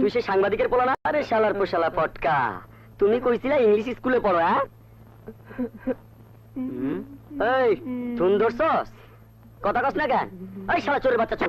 তুই সে সাংবাদিকের পড়া না? আরে শালার পোশালা পটকা তুমি কইছিলা ইংলিশ স্কুলে পড়ো হ্যাঁ? এই তুন কথা কস না কেন? এই শালা চোরের বাচ্চা চোর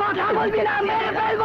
কথা বলবি না মেরে ফেলব।